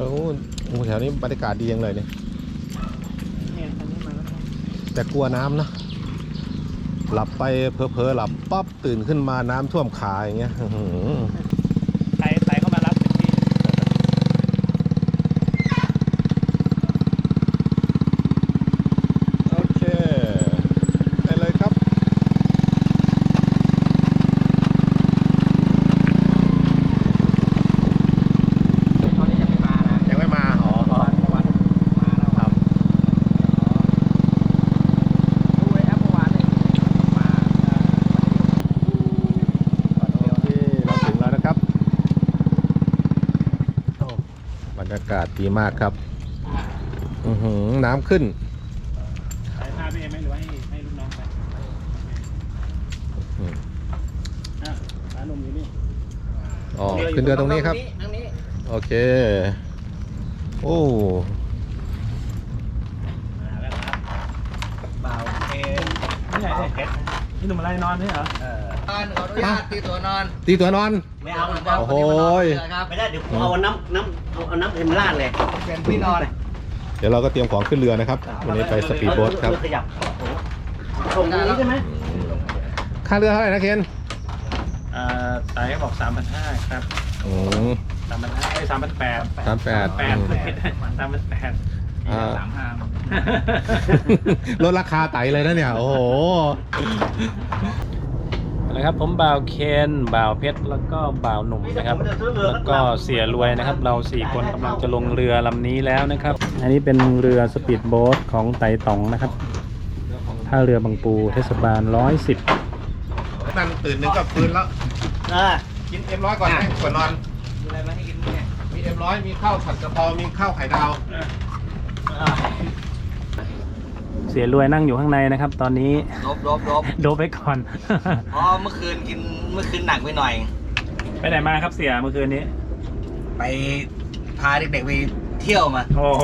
โอ้โหแถวนี้บรรยากาศดียังเลยเนี่ยเนี่ยคันนี้มาแล้วนะแต่กลัวน้ำนะ หลับไปเพลอๆหลับปั๊บตื่นขึ้นมาน้ำท่วมขาอย่างเงี้ยอื้อหือ ไต่ไต่เข้ามารับถึงที่ โอเคได้เลยครับ ตอนนี้ยังไม่มานะ ยังไม่มาอ๋อ วันวันมาแล้ว ครับ ดูไอ้แอปเมื่อวานเลยมา โอเคเราถึงแล้วนะครับโอ้บรรยากาศดี มากครับ อือหือน้ำขึ้นถ่ายภาพพี่เอ็มไหมหรือว่าให้ให้ลูกน้องไปอืมอะร้านนมอยู่นี่อ๋อขึ้นเรือตรงนี้ครับตรงนี้โอเค โอ้มาแล้วครับเบาเอ็มนี่ไหนเนี่ยนี่หนุ่มอะไรนอนนี่เหรอ เออนอน ขออนุญาตตีตัวนอนตีตัวนอน ไม่เอาโอ้โห ครับไม่ได้เดี๋ยวผมเอาน้ำน้ำเอาเอาน้ำเอ็มราดเลยเป็นพี่นอน เดี๋ยวเราก็เตรียมของขึ้นเรือนะครับ วันนี้ไปสปีดโบ๊ทครับ ขยับตรงนี้ใช่ไหมค่าเรือเท่าไหร่นะเคนอ่าไต่บอกสามพันห้าครับอืมสามพันห้าไอ้สามพันแปดสามแปดแปดสามพันแปดอ่าสามห้าลดราคาไตเลยนะเนี่ย โอ้โห นะครับ ผมบ่าวเคนบ่าวเพชรแล้วก็บ่าวหนุ่มนะครับ แล้วก็เสียรวยนะครับ เราสี่คนกำลังจะลงเรือลำนี้แล้วนะครับ อันนี้เป็นเรือสปีดโบ๊ทของไต่ตองนะครับท่าเรือบางปูเทศบาลร้อยสิบนั่นตื่นนึงก็ฟื้นแล้วอ่ากินเอ็มร้อยก่อนไหมก่อนนอนดูอะไรมาให้กินเนี่ยมีเอ็มร้อยมีข้าวผัดกะเพรามีข้าวไข่ดาว เสียรวยนั่งอยู่ข้างในนะครับ ตอนนี้ลบลบลบโดบไปก่อน เพราะเมื่อคืนกินเมื่อคืนหนักไปหน่อย ไปไหนมาครับเสียเมื่อคืนนี้ ไปพาเด็กๆไปเที่ยวมา โอ้โห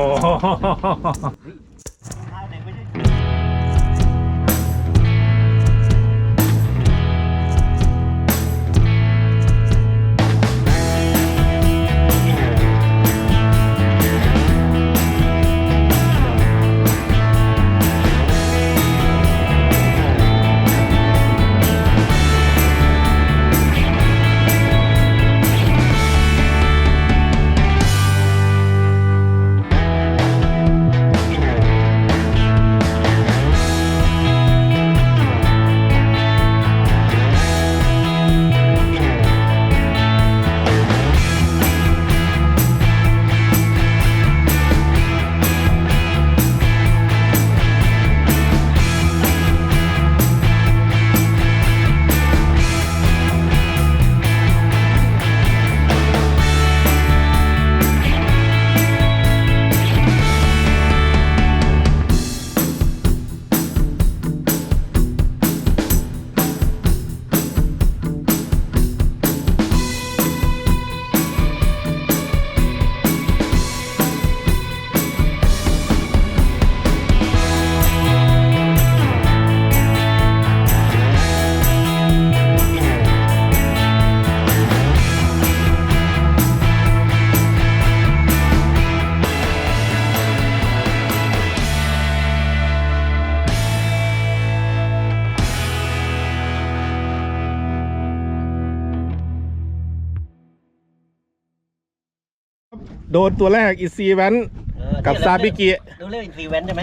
โดนตัวแรกอีซีแวนเออกับซาบิกิดูเรื่องฟรีแวนใช่ไหม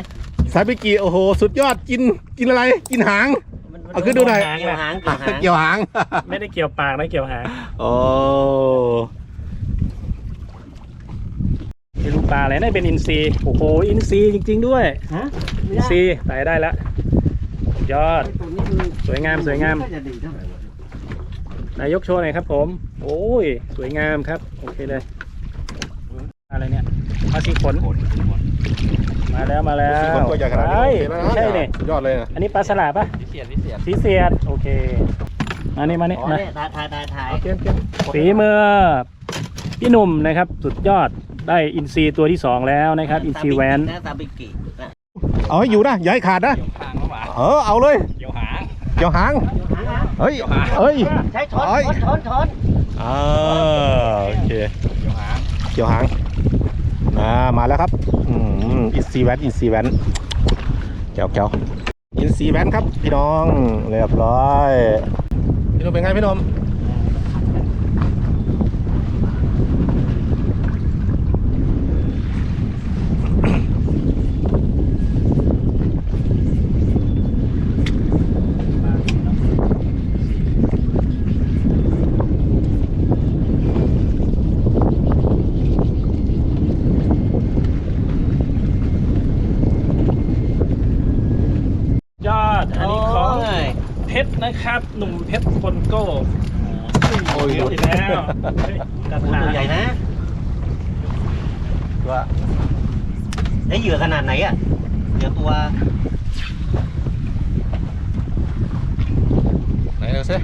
ซาบิกิโอ้โห สุดยอดกินกินอะไร กินหาง มันเอาขึ้นดูหน่อย เกี่ยวหางเกี่ยวหาง เกี่ยวหาง ไม่ได้เกี่ยวปากนะเกี่ยวหางโอ้ไม่รู้ปลาอะไรน่าจะเป็นอินซีโอ้โหอินซีจริง ๆ ด้วยฮะอินซีไต่ได้แล้วยอด ตัวนี้มันสวยงามสวยงามก็จะดีเท่าไหร่วะนายกโชว์หน่อยครับผม โอ้ย สวยงามครับ โอเคเลย อะไรเนี่ยมาสีขนมาแล้วมาแล้วสีคนตัวใหญ่ขนาดนี้ใช่โอเคแล้วนะใช่เนี่ยสุดยอดเลยนะอันนี้ปลาสลาดปะพิเศษพิเศษสีเสียดโอเคมานี่มานี่อ๋อมาเนี่ยถ่ายถ่ายถ่ายถ่ายเกมเกมฝีมือพี่หนุ่มนะครับ สุดยอดได้อินซีตัวที่สองแล้วนะครับ อินซีแวนนะซาบิกินะเอาให้อยู่นะอย่าให้ขาดนะทางเข้ามาเออเอาเลยเกี่ยวหางเกี่ยวหางเฮ้ยเฮ้ยใช้ช้อนโอ้ยช้อนช้อนช้อนอ่าโอเคเกี่ยวหางเกี่ยวหาง มามาแล้วครับอืมอินซีแวนอินซีแวนเจ้าเจ้าอินซีแวนครับพี่น้องเรียบร้อยพี่นมเป็นไงพี่นม ยอด อันนี้ของ โย เพชรนะครับ หนุ่มเพชรคนโก้ โอ้ย เยอะอีกแล้วเฮ้ยกระ โอ้ ถา ตัวใหญ่นะ ว่า ได้เหยื่อขนาดไหนอะเหยื่อตัว ไหนดูซิ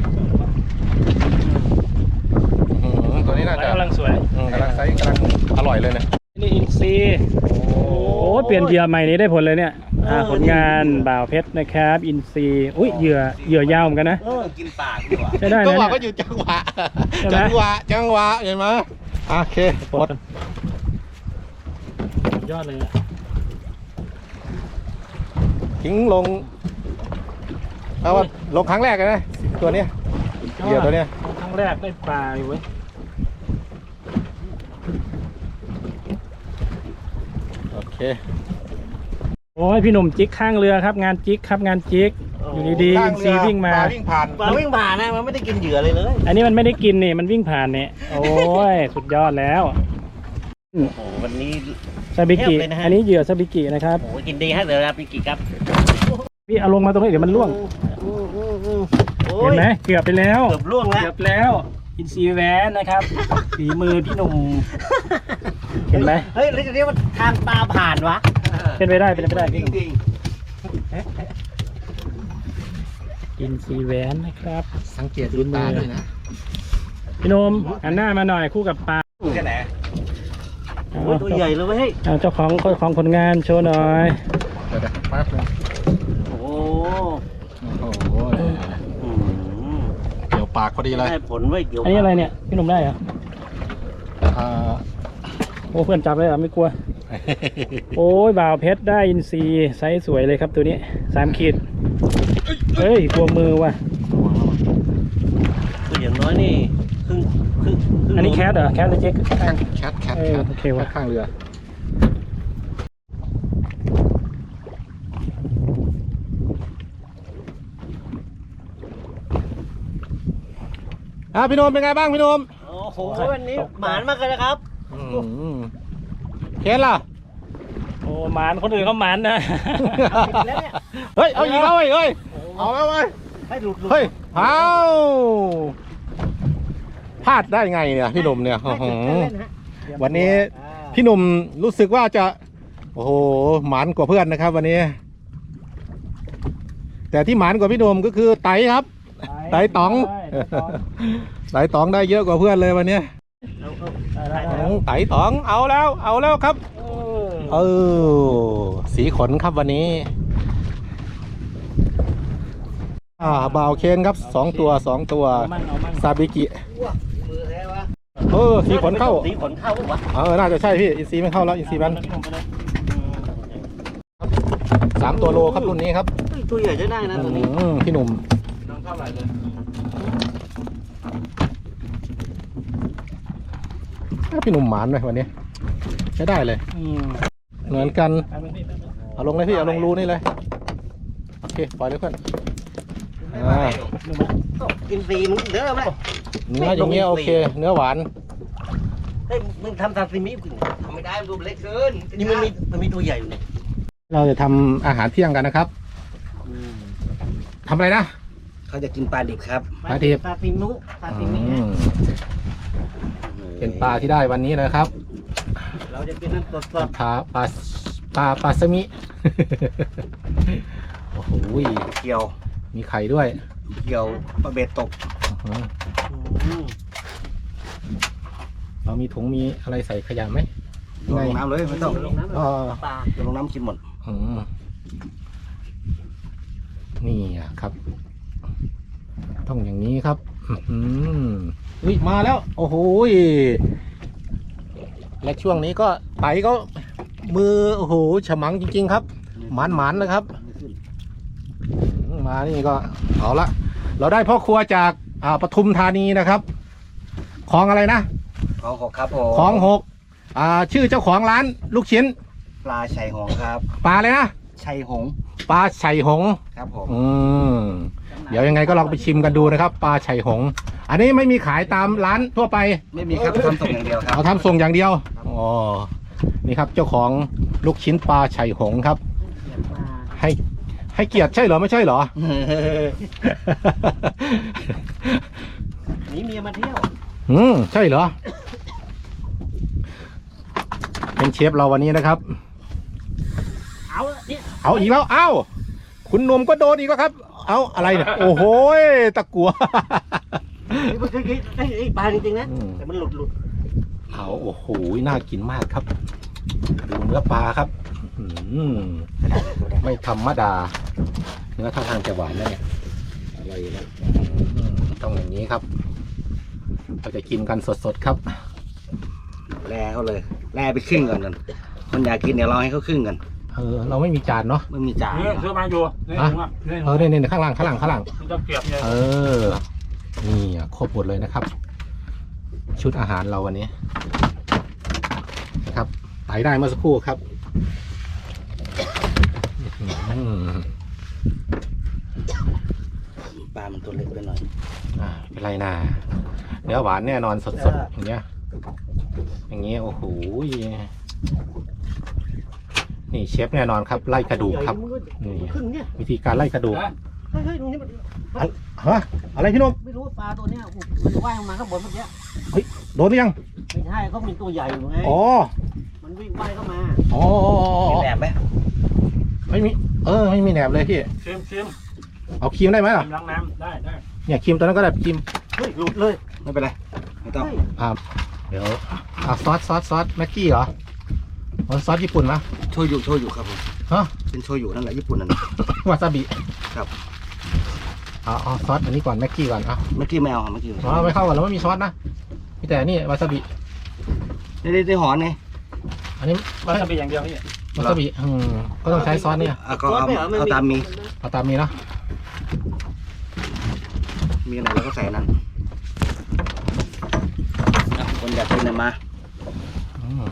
อื้อหือตัวนี้น่าจะ กำลังสวย อืมกำลังไซส์กำลังอร่อยเลยนะ นี่อินซีโอ้ เปลี่ยนเหยื่อใหม่นี้ได้ผลเลยเนี่ยอ่าผลงานบ่าวเพชรนะครับ อินซีอุ้ยเหยื่อเหยื่อยาวเหมือนกันนะเออกินปากดีกว่าใช้ได้ก็นะว่าเนี่ยก็อยู่จังหวะ ใช่ไหม จังหวะ จังหวะ เห็นไหมโอเคหมดยอดเลยอะทิ้งลง เอาว่าลงครั้งแรกเลยนะ ตัวเนี้ย เหยื่อตัวเนี้ย ครั้งแรกได้ปลาอยู่เว้ยโอเค โอ้ยพี่หนุ่มจิกข้างเรือครับงานจิกครับงานจิกอยู่ดีๆอินซีวิ่งมา ปลวิ่งผ่านปลาวิ่งผ่านนะมันไม่ได้กินเหยื่อเลยเลยอันนี้มันไม่ได้กินนี่มันวิ่งผ่านเนี่ยโอ้ยสุดยอดแล้วโอ้โหวันนี้ ซาบิกิเทียบเลยนะฮะ อันนี้เหยื่อซาบิกินะครับโอ้โหกินดีฮะเดี๋ยวนะพี่กิครับพี่เอาลงมาตรงนี้เดี๋ยวมันล่วงอืมอืมอืมโอ้เห็ยนไหมเกือบไปแล้ว เกือบล่วงแล้ว เกือบแล้วอินซีแวนนะครับฝีมือพี่หนุ่มเห็นไหมเฮ้ยแล้วจะเรียกว่าทางปลาผ่านวะ เป็นไปได้เป็นไปได้พี่หนุ่มจริงอินซีแวนนะครับสังเกตดูตาด้วยนะพี่หนุ่มหันหน้ามาหน่อยคู่กับปลาแค่ไหนๆโอ้ยตัวใหญ่เลยเว้ยเอาเจ้าของเจ้าของผลงานโชว์หน่อยเดี๋ยวๆแป๊บนึงโอ้โหโอ้โหอืมเดี๋ยวปากพอดีเลยได้ผลไว้ยเกี่ยวอันนี้อะไรเนี่ยพี่หนุ่มได้เหรออ่า โอ้เพื่อนจับเลยเหรอไม่กลัว โอ้ยบ่าวเพชรได้อินซีไซส์สวยเลยครับตัวนี้สามขีดเฮ้ยกลัวมือว่ะตัวอย่างน้อยนี่ครึ่งครึ่งครึ่งอันนี้แคทเหรอแคทหรือเจ๊กแคทแคทแคทเออโอเควะข้างเรืออะพี่โนมเป็นไงบ้างพี่โนมโอ้โหวันนี้หมานมากเลยนะครับอืม เคสล่ะ โอ้หมานคนอื่นเขาหมานนะ แล้วเนี่ยเฮ้ย เอาอีกแล้วเว้ยเฮ้ย เอาแล้วเว้ย ให้หลุดหลุดเฮ้ย เอาพลาดได้ไงเนี่ยพี่หนุ่มเนี่ยให้โอ้โหจุดเล่นๆฮะวันนี้อ่าพี่หนุ่มรู้สึกว่าจะ โอ้โหหมานกว่าเพื่อนนะครับ วันนี้ แต่ที่หมานกว่าพี่หนุ่มก็คือไตครับ ไตต๋องได้ไต๋องไตต๋องได้เยอะกว่าเพื่อนเลยวันนี้เอาเอา ได้ได้ไตต๋องเอาแล้ว เอาแล้วครับ เออ สีขนครับวันนี้อ่าบ่าวเคนครับสองตัวสองตัวซาบิกิเออสีขนเข้าสีขนเข้าวะเออน่าจะใช่พี่อินซีไม่เข้าแล้วอินซีมันสามตัวโลครับรุ่นนี้ครับตัวใหญ่จะได้นะตัวนี้พี่หนุ่มน้องเท่าไหร่เลย พี่หนุ่มหมานเลยวันนี้ ใช้ได้เลยอืมเหมือนกันไปเลยพี่ไปเลยเอาลงเลยพี่ เอาลงรูนี่เลย โอเค ปล่อยเลยเพื่อนอ่าหนุ่มมากินฟรีมึงเด้อไหมเนื้ออย่างเงี้ยโอเค เนื้อหวานเฮ้ยมึงทำซาซิมิกูทำไม่ได้มันดูเล็กเกินนี่มันมีมันมีตัวใหญ่อยู่เนี่ยเราจะทำอาหารเที่ยงกันนะครับทำอะไรนะ เขาจะกินปลาดิบครับ ปลาดิบซาซิมุซาซิมิอืม เป็นปลาที่ได้วันนี้นะครับ เราจะกินน้ำสดปลาปลาปลาปลาปลาสมิ โอ้โหเกี่ยวมีไข่ด้วยเกี่ยวปลาเบ็ดตกอื้อหือๆอืมเรามีถุงมีอะไรใส่ขยะไหมลงน้ำเลยไม่ต้องลงน้ำเลยอ๋อปลาลงน้ำกินหมดอืมนี่อะครับ ต้องอย่างนี้ครับอื้อหือ อุ้ยมาแล้ว โอ้โหยและช่วงนี้ก็ไตก็มือโอ้โหฉมังจริง ๆ ครับ หมันหมันๆนะครับอืมมานี่ก็เอาละเราได้พ่อครัวจากอ่าปทุมธานีนะครับของอะไรนะของหกครับผมของหกอ่าชื่อเจ้าของร้านลูกชิ้น ปลาชัยหงครับ ปลาเลยนะชัยหงปลาไฉหงครับผมอืม เดี๋ยวยังไงก็ลองไปชิมกันดูนะครับ ปลาไฉหง อันนี้ไม่มีขายตามร้านทั่วไป ไม่มีครับทำส่งอย่างเดียวครับเอาทำส่งอย่างเดียวอ๋อนี่ครับเจ้าของลูกชิ้นปลาไฉหงครับ ให้ให้เกียรติใช่เหรอไม่ใช่เหรอ หนีเมียมาเที่ยว อืมใช่เหรอ เป็นเชฟเราวันนี้นะครับ เอาละเนี่ยเอาอีกแล้วเอ้า คุณหนุ่มก็โดนอีกแล้วครับ เอาอะไรเนี่ย โอ้โหยตะกัว นี่มันคือไอ้ไอ้ปลาจริงๆนะ อืม แต่มันหลุดหลุดเอาโอ้โหน่ากินมากครับ ดูเนื้อปลาครับ อืมไม่ธรรมดา เนื้อท่าทางจะหวานนะเนี่ยอะไรนะอืมต้องอย่างนี้ครับเราจะกินกันสดๆครับ แร่เขาเลย แร่ไปครึ่งก่อนกันคนอยากกินเดี๋ยวเราให้เขาครึ่งกัน เออเราไม่มีจานเนาะไม่มีจานเนี่ยซื้อมาอยู่นี่ฮะถุงอะนี่เออเนี่ยเนี่ยข้างล่างข้างล่างข้างล่างจะเก็บเนี่ยเออ นี่อะครบหมดเลยนะครับ ชุดอาหารเราวันนี้นะครับไต่ได้เมื่อสักครู่ครับอืมปลามันตัวเล็กไปหน่อยอ่าเป็นไรนะเนื้อหวานแน่นอนสดๆอย่างเงี้ยอย่างเงี้ยโอ้โห นี่เชฟแน่นอนครับ ไล่กระดูกครับนี่ขึ้นเนี่ยวิธีการไล่กระดูกนะเฮ้ยเฮ้ยตรงนี้มันฮะอะไรพี่นมไม่รู้ว่าปลาตัวเนี้ยมันว่ายออกมาข้างบนเมื่อกี้โดนหรือยังไม่ใช่เขามีตัวใหญ่อยู่ไงอ๋อมันวิ่งว่ายเข้ามาอ๋อมีแหนบไหมไม่มีเออไม่มีแหนบเลยพี่ชิมชิมเอาครีมได้ไหมล่ะชิมล้างน้ำได้ได้เนี่ยครีมตัวนั้นก็ได้ครีมเฮ้ยหลุดเลยไม่เป็นไรไม่ต้องเฮ้ยอ่าเดี๋ยวอ่าซอสซอสซอสแม็กกี้เหรอ อ๋อซอสญี่ปุ่นมะโชยุโชยุครับผมฮะเป็นโชยุนั่นแหละญี่ปุ่นนั่นแหละ วาซาบิครับ เอาเอาซอสอันนี้ก่อนแม็กกี้ก่อนเอาเมื่อกี้ไม่เอาเมื่อกี้อ๋อไม่เข้ากันแล้วไม่มีซอสนะมีแต่นี่วาซาบินี่นี่หอนไงอันนี้มันจะเป็นอย่างเดียวนี่วาซาบิอืมก็ต้องใช้ซอสเนี่ยเอาก็เอาเอาตามมีเอาตามนี้เนาะมีอะไรเราก็ใส่นั้นอะคนอยากกินอะไรมาอืม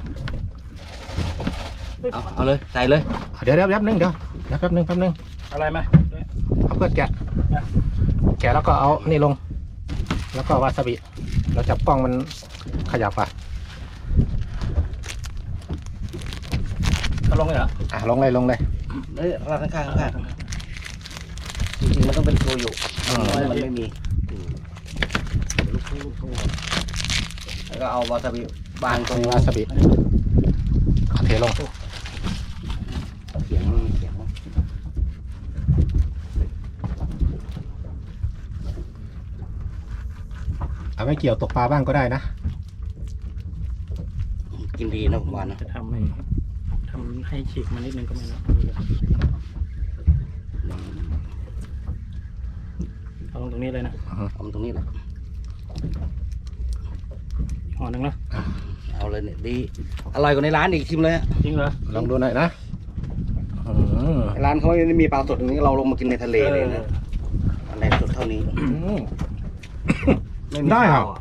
เอาเอาเลยใส่เลยเดี๋ยวเดี๋ยวแป๊บนึงเดี๋ยวเดี๋ยวแป๊บนึงแป๊บนึงอะไรไหมเอาเพื่อนแกะแกะแล้วก็เอานี่ลง แล้วก็วาซาบิเราจับกล้องมันขยับอะเอาลงเลยเหรออะลงเลยลงเลยเอ้ยราดข้างๆข้างๆจริงๆมันต้องเป็นโชยุอืมน้อยมันไม่มีแล้วก็เอาวาซาบิบางตรงมีวาซาบิเอาเทลง เขียงมันมีเขียงมั้ย เอา ไม่เกี่ยวตกปลาบ้างก็ได้นะ กินดีนะผมว่านะจะทำให้ทำให้ฉีกมันนิดนึงก็ไม่นะเอาลงตรงนี้เลยนะเอามันตรงนี้แหละห่อหนึ่งแล้วเอาเลยเนี่ยดี อร่อยกว่าในร้านอีกชิมเลยฮะจริงเหรอลองดูหน่อยนะอืมร้านเขาไม่มีปลาสดอย่างนี้เราลงมากินในทะเลเลยนะอันไหนสดเท่านี้อื มม่มีได้ครับ ข้าวอะ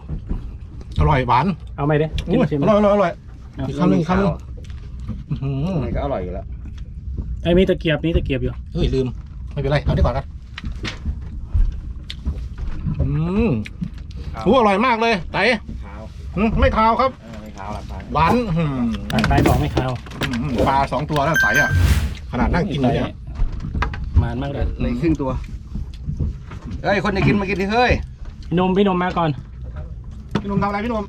อร่อยหวานเอาไหมเด้อุ้ยชิมอร่อยอร่อยอร่อยเอาอีกคำหนึ่งอีกคำหนึ่ง อื้อหืยังอไงก็อร่อยอยู่แล้วไอ้มีตะเกียบนี่ตะเกียบอยู่เฮ้ยลืม ไม่เป็นไรเอาดีก่อนกันอืมอู้อร่อยมากเลยไต่ขาวอืมไม่คาวครับ เออไม่ขาวหรอกปลาหวานอืมตายบอกไม่คาวอืมปลาสองตัวแล้วไต่อะขนาดนั่งกินอยู่เนี่ย มานมากเลยเลยครึ่งตัวเฮ้ยคนจะกินมากินดิเฮ้ย พี่นมพี่นมมาก่อน พี่หนุ่มทำอะไรพี่หนุ่ม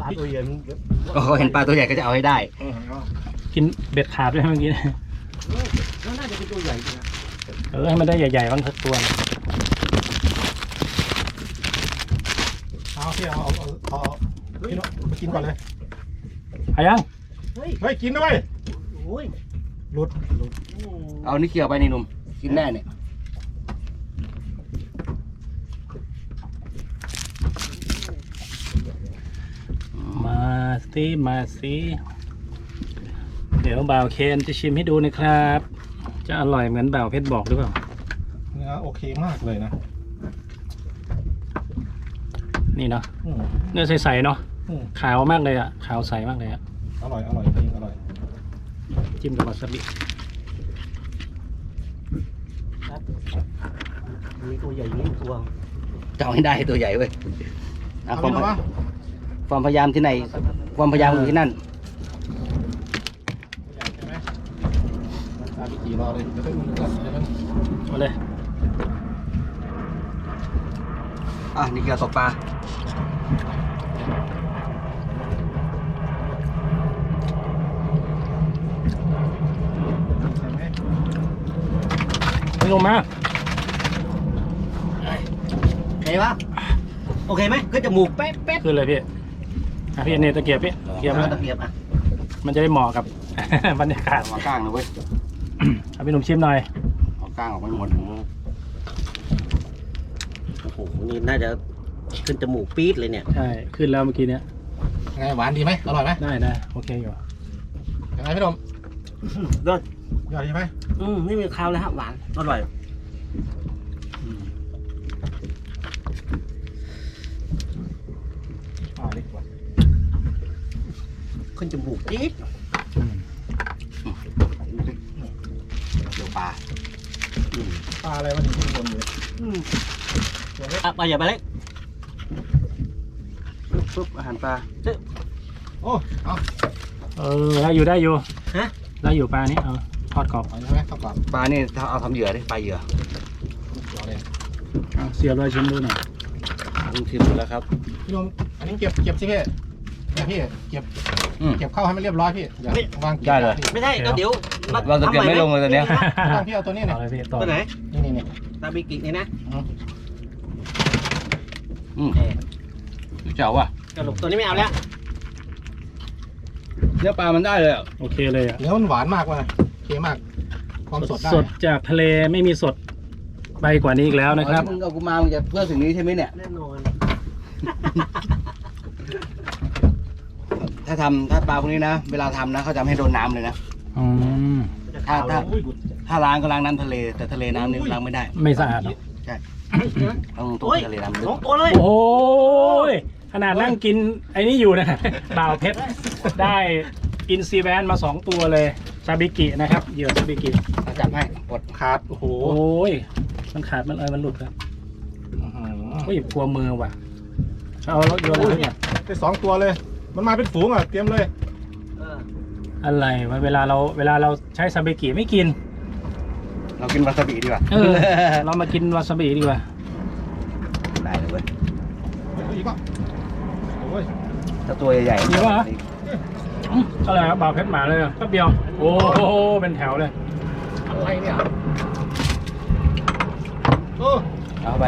ปลาตัวใหญ่มันก็เขาเห็นปลาตัวใหญ่ก็จะเอาให้ได้ กินเบ็ดขาดด้วยเมื่อกี้แล้วน่าจะเป็นตัวใหญ่จริงนะเออให้มันได้ใหญ่ๆบ้างสักตัวนะเอาพี่เอาเอาเอาเอาพี่หนุ่มมากินก่อนเลย เอายังเฮ้ยเฮ้ยกินด้วยโอ้ยหลุดอืมเอานี่เกี่ยวไปนี่หนุ่มกินแน่เนี่ย อ สิมาสิเดี๋ยวบ่าวเคนจะชิมให้ดูนะครับ จะอร่อยเหมือนบ่าวเพชรบอกหรือเปล่าเนื้อโอเคมากเลยนะนี่เนาะอืมเนื้อใสๆเนาะอืมขาวมากเลยอะขาวใสมากเลยอะอร่อยอร่อยจริงอร่อยจิ้มกับวาซาบิมีตัวใหญ่ยิ่งตัวจะเอาให้ได้ตัวใหญ่เว้ยอะเอาความไปแล้ววะ ความพยายามที่ไหน ความพยายามอยู่ที่นั่นใช่ไหมซาบิกี่รอเลยเดี๋ยวไปดูก่อนเดี๋ยวมันมาเลยอะนี่เกี่ยวตกปลาใช่ไหมไม่ลงมาโอเคปะโอเคไหมก็จมูกเป๊ะเป๊ะขึ้นเลยพี่ อะพี่เนี่ยตะเกียบพี่เกียบเอามาตะเกียบอะมันจะได้เหมาะกับ บรรยากาศเอาก้างนะเว้ยเอาพี่หนุ่มชิมหน่อยเอาก้างออกไม่หมดโอ้โหนี่น่าจะขึ้นจมูกปี๊ดเลยเนี่ย ใช่ขึ้นแล้วเมื่อกี้เนี้ยไงหวานดีไหมอร่อยไหมได้ได้โอเคอยู่ยังไงพี่ดมยอดยอดใช่ไหมอืมไม่มีคาวเลยฮะหวานอร่อย อ่าดีกว่า ขึ้นจมูกปี๊ดอืมเกี่ยวปลาปลาอะไรวะถึงขึ้นบนอยู่อืมตัวเล็กอะไปอย่าไปเล็กปุ๊บปุ๊บอาหารปลาโอ้เอาเออได้อยู่ได้อยู่ฮะได้อยู่ปลานี้เอาทอดกรอบเอาใช่ไหมเข้ากรอบปลานี่ถ้าเอาทำเหยื่อดิปลาเหยื่อรอเลยเอาเสียบเลยชิมดูหน่อยผมชิมดูแล้วครับพี่ดมอันนี้เก็บเก็บสิพี่เนี่ยพี่เก็บ อืม เก็บเข้าให้มันเรียบร้อยพี่อย่าวางได้เลย ไม่ใช่ก็เดี๋ยวมาเราจะเก็บไม่ลงเลยตอนเนี้ยไม่ต้องพี่เอาตัวนี้เอาเนี่ยเลยพี่ต่อตัวไหนนี่นี่นี่ ตาบิกินี่นะอืมเออเจ๋วว่ะสรุปตัวนี้ไม่เอาแล้วเนื้อปลามันได้เลยอะโอเคเลยอะเนื้อมันหวานมากว่ะโอเคมาก ความสดได้สดจากทะเลไม่มีสดไปกว่านี้อีกแล้วนะครับ มึงเอากูมามึงจะเพื่อสิ่งนี้ใช่ไหมเนี่ยแน่นอน ถ้าทำถ้าปลาพวกนี้นะ เวลาทำนะเขาจะไม่ให้โดนน้ำเลยนะอืมถ้าถ้าอุ้ยบุดถ้าล้างก็ล้างน้ำทะเล แต่ทะเลน้ำนี่ล้างไม่ได้ ไม่สะอาดหรอกต้องต้มโอ้ยทะเลน้ำลึสกองตัวเลย โอ้ยขนาดนั่งกินไอ้นี่อยู่นะบ่าวเพชรได้อินซีแวนมาสองตัวเลยซาบิกินะครับเหยื่อซาบิกิเอาจับให้กดขาดโอ้โหโอ้ยมันขาดมันเออมันหลุดครับอื้อหือโอ้ยกลัวมือว่ะเอารถยนต์เลยเนี่ยได้สองตัวเลย มันมาเป็นฝูงอะ เตรียมเลย เอออะไรวะเวลาเราเวลาเราใช้ซาบิกิไม่กิน เรากินวาซาบิดีกว่าเออ เรามากินวาซาบิดีกว่า ได้เลยเว้ยเฮ้ยอีกป่ะโอ้ย ถ้าตัวใหญ่ๆมีปะอื้ออะไรครับบ่าวเพชรหมาเลยอะแป๊บเดียว โอ้โหเป็นแถวเลย อะไรเนี่ยโอ้เอาเข้าไป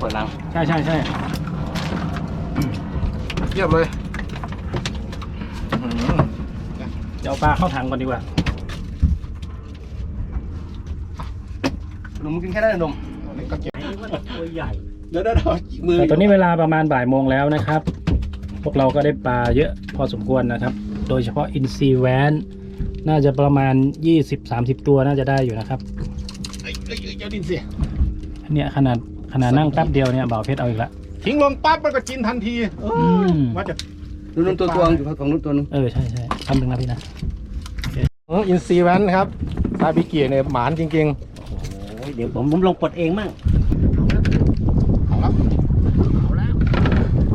เปิดรังใช่ใช่ใช่เยียบเลยอื้อหือ เดี๋ยวเอาปลาเข้าถังก่อนดีกว่าหนุ่มกินแค่นั้นเลยหนุ่มนี่ก็เก็บไอ้ว่าตัวใหญ่เดี๋ยวเดี๋ยวมือแต่ตอนนี้เวลาประมาณบ่ายโมงแล้วนะครับ พวกเราก็ได้ปลาเยอะพอสมควรนะครับ โดยเฉพาะอินซีแวนน่าจะประมาณ 20-30 ตัวน่าจะได้อยู่นะครับเอ้ยเอ้ยเอ้ยเจ้าดินสิเนี่ยขนาดขนาดนั่งแป๊บเดียวเนี่ยบ่าวเพชรเอาอีกละทิ้งลงปั๊บมันก็กินทันทีอืมว่าจะ ดูนุ่นตัวตัวอยู่ของนุ่นตัวนึงเออใช่ใช่ทำหนึ่งนะพี่นะอินซีแวนครับซาบิเกียเนี่ยหมานจริงโอ้ยเดี๋ยวผมผมลงปลดเองมั่งๆเอาละเอาแล้ว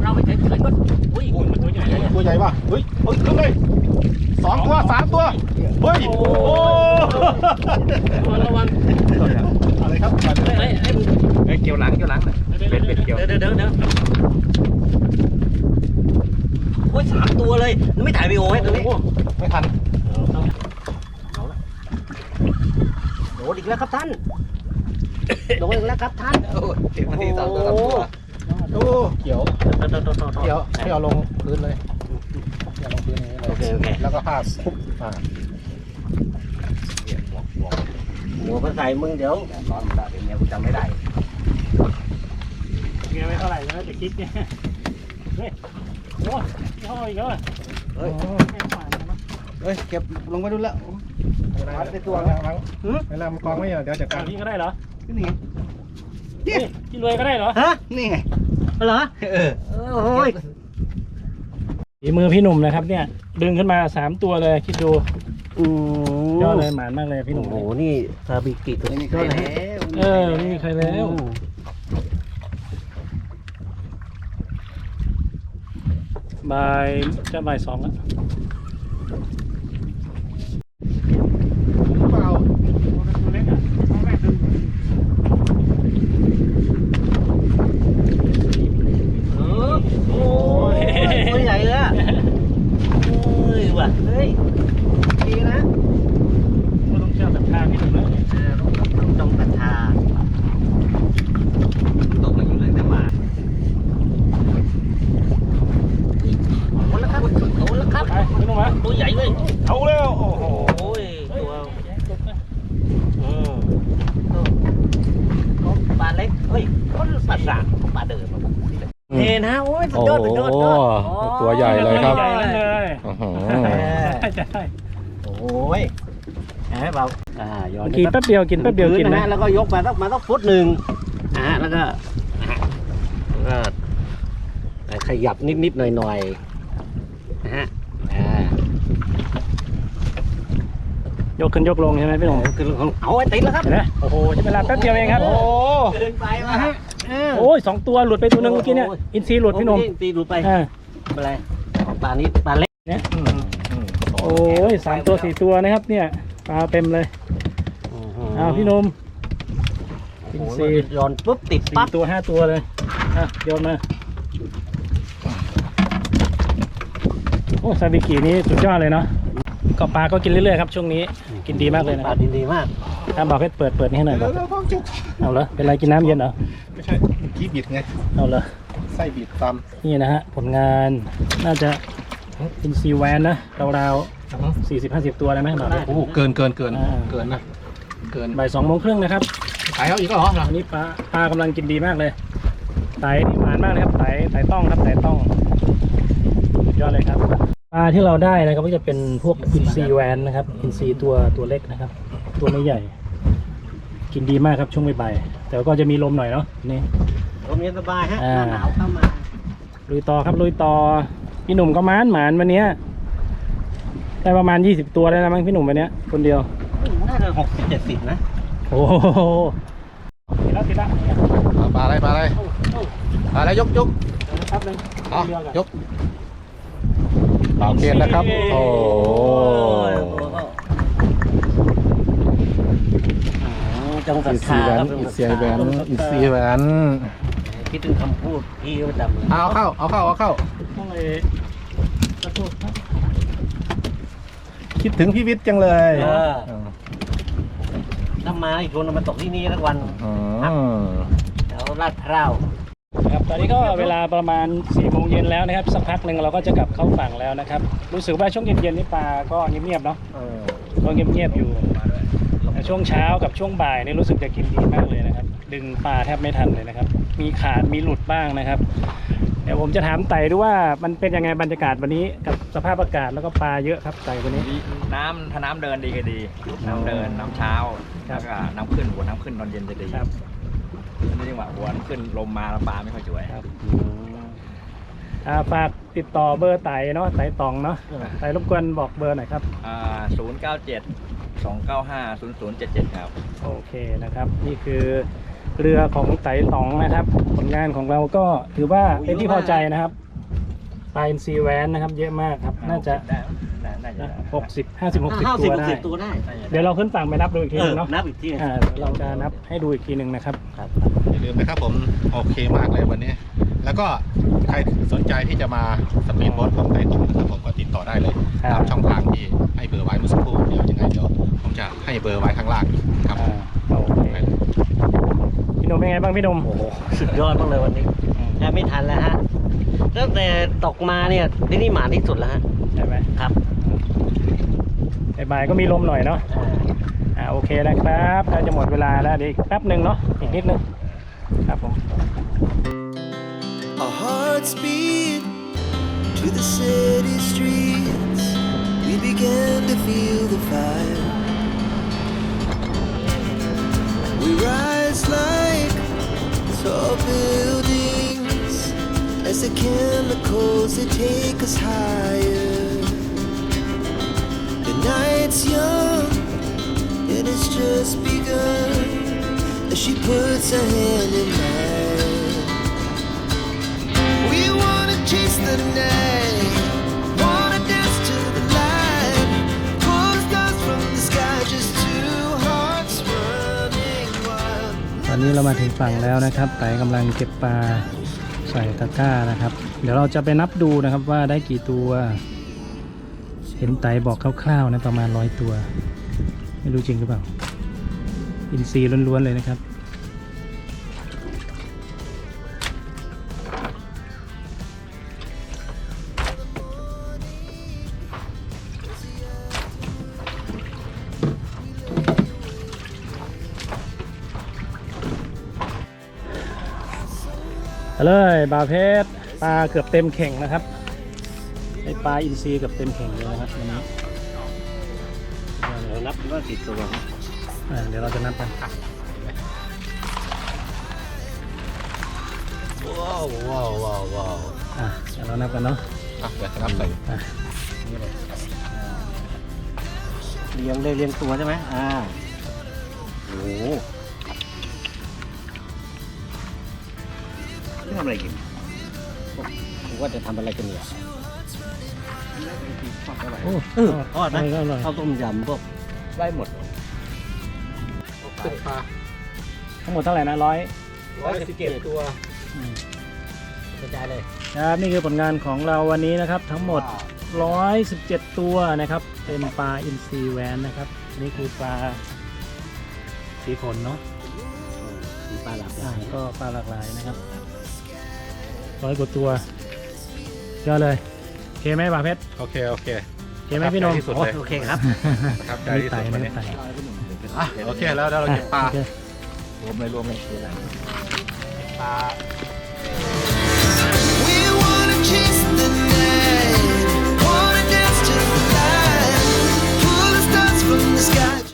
เราไม่เฉยๆก็อุ้ยมันตัวใหญ่เลยอะตัวใหญ่ป่ะเฮ้ยเฮ้ยขึ้นเลยสองตัวสามตัวเฮ้ยโอ้ระวังอะไรครับเฮ้ยเฮ้ยเฮ้ยเฮ้ยเกี่ยวหลังเกี่ยวหลังเลยเป็นเป็นเกี่ยวเดี๋ยวเดี๋ยวเดี๋ยวเดี๋ยว โอ้ยสามตัวเลย ไม่ถ่ายวีโอให้ตัวนี้ ไม่ทันโดนอีกแล้วครับท่าน โดนอีกแล้วครับท่าน โอ้เจ็บนาทีสามตัวสามตัวโอ้เขียวโดนโดนโดนโดนเขียวให้เอาลงพื้นเลยให้เอาลงพื้นอย่างนี้เลโอเคยโอเคแล้วก็พาดปุ๊บอ่าหัวมาใส่มึงเดี๋ยวร้อนละเดี๋ยวเนี้ยกูจำไม่ได้เงี้ยไม่เท่าไหร่นะจะคิดเนี่ยเฮ้ย โอ้ยย่ออีกแล้วอะเเฮ้ยเฮ้ยเก็บลงไปดูแล้ววัดในตัวนะวังเวลามันกองไม่เดี๋ยวจัดการพี่ก็ได้เหรอนี่ไงนี่พี่รวยก็ได้เหรอฮะนี่ไงเหรอเออโอ้ยฝีมือพี่หนุ่มนะครับ เนี่ย ดึงขึ้นมาสามตัวเลยคิดดูอืมยอดเลยหมานมากเลยพี่หนุ่มโอ้โหนี่ซาบิกิตัวไม่มีนี้ใครก็เลยแล้วเออไม่มีใครแล้ว บ่ายจะบ่ายสองแล้ว เปล่า ตัวเล็กอะแม่ดึง เออโอ้ยตัวใหญ่เลยอะเฮ้ยว่ะ เฮ้ยดีนะ ก็ต้องเชื่อแบบทางพี่หนุ่มแล้ว เออต้องต้องศรัทธา ตกมาอยู่เลยแต่มา โอ้แล้วครับโอ้แล้วครับ ไปพี่หนุ่มมา ตัวใหญ่เลย เอาแล้วโอ้โห โอ้ย ตัว อืมปลาเล็ก เฮ้ยคนปลาสากปลาเดินมาเห็นฮะ โอ้ยสุดยอดสุดยอดสุดยอด ตัวใหญ่เลยครับ ใหญ่นั่นเลย อื้อหือ ใช่ใช่ โอ้ยแหมเบาอ่าย้อน กิน แป๊บเดียวกินแป๊บเดียวกินนะนะฮะแล้วก็ยกมาต้องมาต้องฟุตหนึ่งอ่าฮะแล้วก็อ่าแล้วก็ขยับนิดๆหน่อยๆนะฮะอ่ายกขึ้นยกลงใช่ไหมพี่หนุ่มคือของเอาไว้ติดแล้วครับเห็นไหมโอ้โหใช้เวลาแป๊บเดียวเองครับโอ้เดินไปมาฮะเออ โอ้ยสองตัวหลุดไปตัวหนึงเมื่อกี้เนี่ย โอ้ย อินซีหลุดพี่หนุ่มตีหลุดไปอ่าไม่เป็นไรของปลานี้ปลาเล็กเนี่ยอืมอืมโอ้ยสามตัวสี่ตัวนะครับ เนี่ยปลาเต็มเลย อ้าวพี่หนุ่มโอ้อินโหซีโยนปุ๊บติดสี่ปั๊บตัวห้าตัวเลยอะโยนมาโอ้ซาบิกินี่สุดยอดเลยเนาะก็ปลาก็กินเรื่อยๆครับช่วงนี้กินดีมากเลยนะปลาดินดีมากถ้าบอกเพชรเปิดเปิดนี่ให้หน่อยเดี๋บยอวกเดี๋ยวต้องจุกเอาเหรอเป็นไรกินน้ำเย็นเหรอไม่ใช่เมื่อกี้บิดไงเอาเหรอไส้บิดตนี่นะฮะผลงานน่าจะอินซีแวนนะราวๆสี่สิบห้าสิบตัวได้ไหมบอกเพชรำโอ้โหเกินเกินเกินอ่าเกินนะ เกินบ่ายสองโมงครึ่งนะครับขายเขาอีกแล้วเหรออันนี้ปลาปลากำลังกินดีมากเลยไตนี่หวานมากเลยครับไตไตต้องครับไตต้องสุดยอดเลยครับปลาที่เราได้นะครับก็จะเป็นพวกอินซีแวนนะครับอินซีตัวตัวเล็กนะครับ ตัวไม่ใหญ่ กินดีมากครับช่วงบ่ายๆแต่ก็จะมีลมหน่อยเนาะนี่ลมเย็นสบายฮะอ่าหน้าหนาวเข้ามาลุยต่อครับลุยต่อพี่หนุ่มก็มานหมานวันเนี้ยได้ประมาณยี่สิบตัวได้แล้วมั้งพี่หนุ่มวันเนี้ยคนเดียวน่าจะ หกสิบเจ็ดสิบนะโอ้โหติดแล้วติดแล้วปลาอะไรปลาอะไรปลาอะไรยกยกครับนึงเอายกเปล่าเกณฑ์นะครับ โอ้จงศรัอิทนซีธาแหวคนรับอินซีแหวนอินซีแหวนคิดถึงคำพูดพี่ประจำเลยเอาเข้าเอาเข้าเอาเข้า ต้องเลยกระตุกครับคิดถึงพี่วิทย์จังเลย เออ ถ้ามาอีกคนเอามาตกที่นี่ทั้งวันอืมแถวลาดพร้าวครับตอนนี้ก็เวลาประมาณ4ี่โมงเย็นแล้วนะครับสักพักหนึ่งเราก็จะกลับเข้าฝั่งแล้วนะครับรู้สึกว่าช่วงเย็นๆนี่ปลาก็เงียบๆเนาะก็เงียบๆอยู่แต่ช่วงเช้ากับช่วงบ่ายนี่รู้สึกจะกินดีมากเลยนะครับ ดึงปลาแทบไม่ทันเลยนะครับ มีขาดมีหลุดบ้างนะครับเดี๋ยวผมจะถามไต่ดูว่ามันเป็นยังไงบรรยากาศวันนี้กับสภาพอากาศแล้วก็ปลาเยอะครับไต่วันนี้ ดีน้ำถ้าน้ำเดินดีก็ดี น้ำเดินน้ำเช้าครัแล้บ วก็น้ำขึ้นหัวน้ำขึ้นตอนเย็นจะดีครับนี่จังหวะหัวน้ำขึ้นลมมาแล้วปลาไม่ค่อยสวย ครับอ่าฝากติดต่อเบอร์ไต่เนาะไต่ตองเนาะไต่รบกวนบอกเบอร์หน่อยครับอ่าศูนย์เก้าเจ็ดสองเก้าห้าศูนย์ศูนย์เจ็ดเจ็ดครับ โอเคนะครับ นี่คือ เรือของไต่ตองนะครับ ผลงานของเราก็ถือว่าเป็นที่พอใจนะครับปลาอินซีแวนนะครับ เยอะมากครับ น่าจะได้ได้น่าจะได้หกสิบห้าสิบหกสิบห้าตัสิบวหกได้สิบตัวได้เดี๋ยวเราขึ้นฝั่งไปนับดูอีกทีเอหนึองเนาะนับอีกทีอ่าเราจะนับให้ดูอีกทีหนึ่งนะครับอย่าลืมนะครับผมโอเคมากเลยวันนี้ แล้วก็ใครสนใจที่จะมาสปีดโบ๊ทของไต้ตงนะครับผมก็ติดต่อได้เลยครับตามช่องทางที่ให้เบอร์ไว้เมื่อสักครู่เดี๋ยวยังไงเดี๋ยวผมจะให้เบอร์ไว้ข้างล่างครับอ่าโอเคพี่ หนุ่มเป็นไงบ้างพี่หนุ่มโอ้โหสุดยอดมากเลยวันนี้แทบไม่ทันแล้วฮะตั้งแต่ตกมาเนี่ยที่นี่หมาที่สุดแล้วฮะใช่ไหมครับบ่ายๆก็มีลมหน่อยเนาะอ่าอ่าโอเคแล้วครับใกล้จะหมดเวลาแล้วเดี๋ยวอีกแป๊บหนึ่งเนาะอีกนิดนึงครับผม Our hearts beat to the city streets. feel the fire. As the chemicals they take us higher. The night's young and it's just begun as she puts her hand in mine. We wanna chase the night, wanna dance to the light, pull stars from the sky, just two hearts running wild. ตอนนี้เรามาถึงฝั่งแล้วนะครับไต่กำลังเก็บปลา ใส่ตะกร้านะครับ เดี๋ยวเราจะไปนับดูนะครับว่าได้กี่ตัว เห็นไตบอกคร่าวๆนะประมาณร้อยตัว ไม่รู้จริงหรือเปล่า อินซีย์ล้วนๆเลยนะครับ เอาเลยบาเพชรปลาเกือบเต็มเข่งนะครับไอปลาอินทรีเกือบเต็มเข่งเลยนะครับวันนี้เรานับดูว่ากี่ตัวอ่าเดี๋ยวเราจะนับกันว้าวว้าวว้าวว้าวอะเดี๋ยวเรานับกันเนาะอะเดี๋ยวจะนับใส่อะเลี้ยงได้เลี้ยงตัวใช่ไหมอ่าโอ้ ทำอะไรกินผมว่าจะทำอะไรกันเนี่ยโอ้เออทอดนะก็อร่อยข้าวต้มยำพวกได้หมดตึกปลาทั้งหมดเท่าไหร่นะร้อยร้อยสิบเจ็ดตัวกระจายเลยครับนี่คือผลงานของเราวันนี้นะครับ ทั้งหมด 117 ตัวนะครับ เป็นปลาอินทรีแวนนะครับนี่คือปลาสีขนเนาะมีปลาหลากหอ่าลายก็ปลาหลากหลายนะครับ ร้อยกว่าตัวเยอะเลยโอเคไหมบาเพชรโอเค โอเค โอเคไหมพี่นง ที่โอเคครับคระทับใจที่สุดวันนี้อะโอเค แล้วแล้วเราเก็บปลา รวมเลยรวมเลยปลา We sky.